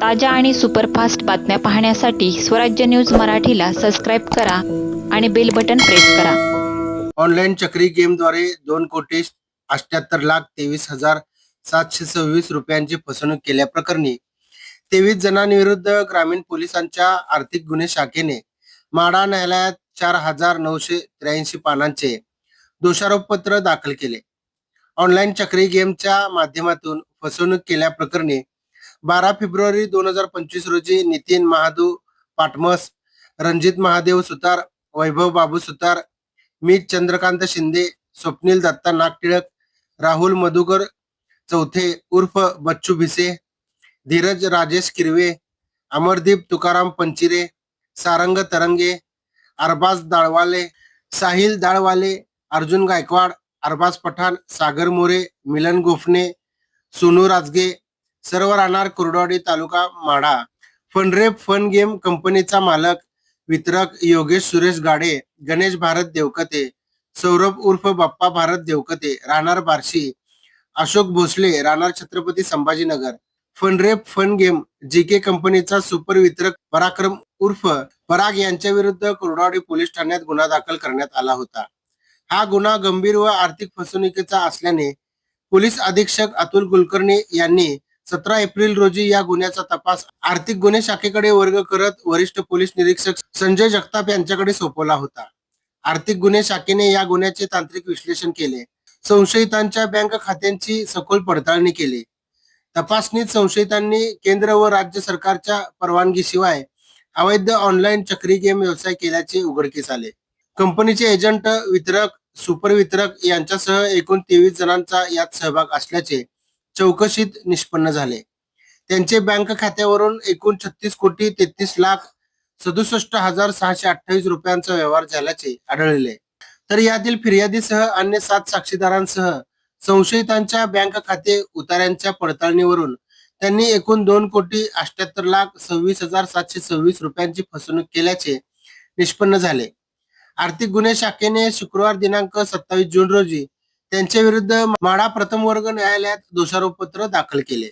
ताज्या आणि सुपरफास्ट बातम्या पाहण्यासाठी स्वराज्य न्यूज मराठीला सबस्क्राईब करा आणि बेल बटन प्रेस करा. ऑनलाईन चक्री गेमद्वारे दोन कोटी अठ्याहत्तर लाख तेवीस हजार सातशे सव्वीस रुपयांची फसवणूक केल्याप्रकरणी तेवीस जणांविरुद्ध ग्रामीण पोलिसांच्या आर्थिक गुन्हे शाखेने माडा न्यायालयात चार हजार नऊशे त्र्याऐंशी पानांचे दोषारोपपत्र दाखल केले. ऑनलाईन चक्री गेमच्या माध्यमातून फसवणूक केल्याप्रकरणी बारा फेब्रुवारी दोन हजार पंचवीस रोजी नितीन महादू पाटमस रणजित महादेव सुतार वैभव बाबू सुतार मी चंद्रकांत शिंदे स्वप्नील दत्ता नागटिळक राहुल मधुकर चौथे उर्फ बच्चू भिसे धीरज राजेश किरवे अमरदीप तुकाराम पंचिरे सारंग तरंगे अरबाज दाळवाले साहिल दाळवाले अर्जुन गायकवाड अरबाज पठाण सागर मोरे मिलन गोफणे सोनू राजगे सर्व राहणार कुर्डवाडी तालुका माडा फनरेप फन गेम कंपनीचा मालक वितरक योगेश सुरेश गाडे गणेश भारत देवकते सौरभ उर्फ बाप्पा भारत देवकते राहणार बार्शी अशोक भोसले राहणार छत्रपती संभाजीनगर. फनरेप फन गेम जी के कंपनीचा सुपर वितरक पराक्रम उर्फ पराग यांच्या विरुद्ध कुरडावाडी पोलीस ठाण्यात गुन्हा दाखल करण्यात आला होता. हा गुन्हा गंभीर व आर्थिक फसवणुकीचा असल्याने पोलीस अधीक्षक अतुल कुलकर्णी यांनी सतरा एप्रिल रोजी या गुन्ह्याचा तपास आर्थिक गुन्हे शाखेकडे वर्ग करत वरिष्ठ पोलीस निरीक्षक संजय जगताप यांच्याकडे सोपवला होता. आर्थिक गुन्हे शाखेने या गुन्ह्याचे तांत्रिक विश्लेषण केले. संशयितांच्या बँक खात्यांची सखोल पडताळणी केली. तपासणीत संशयितांनी केंद्र व राज्य सरकारच्या परवानगीशिवाय अवैध ऑनलाईन चक्री गेम व्यवसाय केल्याचे उघडकीस आले. कंपनीचे एजंट वितरक सुपर वितरक यांच्यासह एकूण तेवीस जणांचा यात सहभाग असल्याचे चौकशीत निष्पन्न झाले. त्यांचे बँक खात्यावरून एकूण छत्तीस कोटी तेहतीस लाख सदुसष्ट हजार सहाशे अठ्ठावीस रुपयांचा व्यवहार झाल्याचे आढळले. तर यातील फिर्यादीसह अन्य सात साक्षीदारांसह संशयितांच्या बँक खाते उतार्यांच्या पडताळणीवरून त्यांनी एकूण दोन कोटी अष्ट्याहत्तर लाख सव्वीस हजार सातशे सव्वीस रुपयांची फसवणूक केल्याचे निष्पन्न झाले. आर्थिक गुन्हे शाखेने शुक्रवार दिनांक सत्तावीस जून रोजी त्यांच्या विरुद्ध माडा प्रथम वर्ग न्यायालयात दोषारोपपत्र दाखल केले.